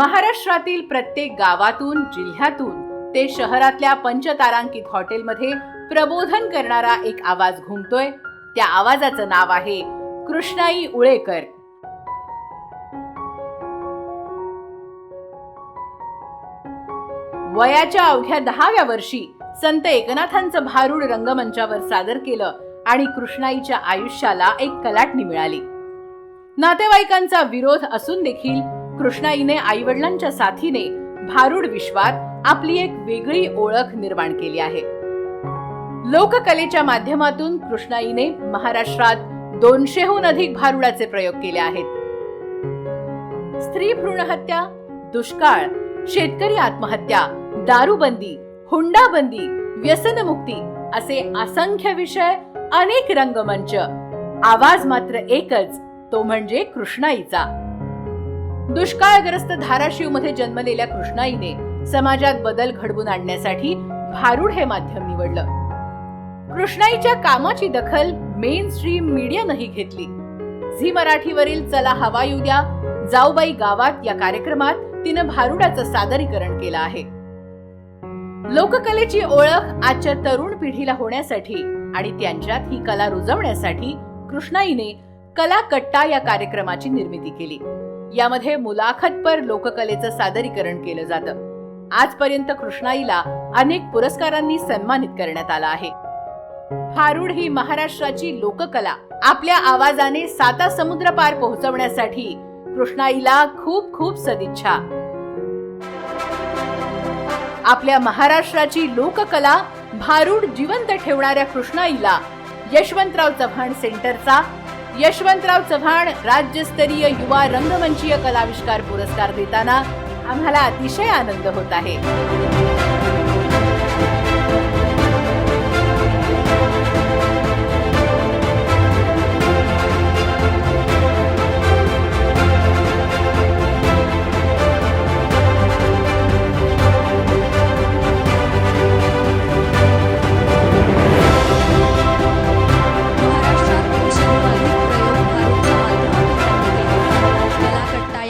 महाराष्ट्रातील प्रत्येक गावातून जिल्ह्यातून ते शहरातल्या पंचतारांकित हॉटेलमध्ये प्रबोधन करणारा एक आवाज घुमतोय. त्या आवाजाचं नाव आहे कृष्णाई उळेकर. वयाच्या अवघ्या दहाव्या वर्षी संत एकनाथांचं भारूड रंगमंचावर सादर केलं आणि कृष्णाईच्या आयुष्याला एक कलाटणी मिळाली. नातेवाईकांचा विरोध असून देखील कृष्णाईने आईवडिलांच्या साथीने भारूड विश्वात आपली एक वेगळी ओळख निर्माण केली आहे. लोककलेच्या माध्यमातून कृष्णाईने महाराष्ट्रात दोनशेहून अधिक भारुडाचे प्रयोग केले आहेत. स्त्री भ्रूण हत्या दुष्काळ शेतकरी आत्महत्या दारूबंदी हुंडाबंदी व्यसनमुक्ती असे असंख्य विषय अनेक रंगमंच. आवाज मात्र एकच तो म्हणजे कृष्णाईचा. दुष्काळग्रस्त धाराशिवमध्ये जन्मलेल्या कृष्णाईने समाजात बदल घडवून आणण्यासाठी भारूड हे माध्यम निवडलं. कृष्णाईच्या कामाची दखल मेन स्ट्रीम मीडियानंही घेतली. झी मराठीवरील चला हवा येऊ द्या जाऊबाई गावात या कार्यक्रमात तिनं भारुडाचं सादरीकरण केलं आहे. लोककलेची ओळख आजच्या तरुण पिढीला होण्यासाठी आणि त्यांच्यात ही कला रुजवण्यासाठी कृष्णाईने कला कट्टा या कार्यक्रमाची निर्मिती केली. यामध्ये मुलाखतपर लोककलेचं सादरीकरण केलं जातं. आजपर्यंत कृष्णाईला अनेक पुरस्कारांनी सन्मानित करण्यात आलं आहे. भारूड ही महाराष्ट्राची लोककला. आपल्या आवाजाने साता समुद्र पार पोहोचवण्यासाठी कृष्णाईला खूप खूप सदिच्छा. आपल्या महाराष्ट्राची लोककला भारूड जिवंत ठेवणाऱ्या कृष्णाईला यशवंतराव चव्हाण सेंटरचा यशवंतराव चव्हाण राज्यस्तरीय युवा रंगमंचीय कलाविष्कार पुरस्कार देताना आम्हाला अतिशय आनंद होत आहे.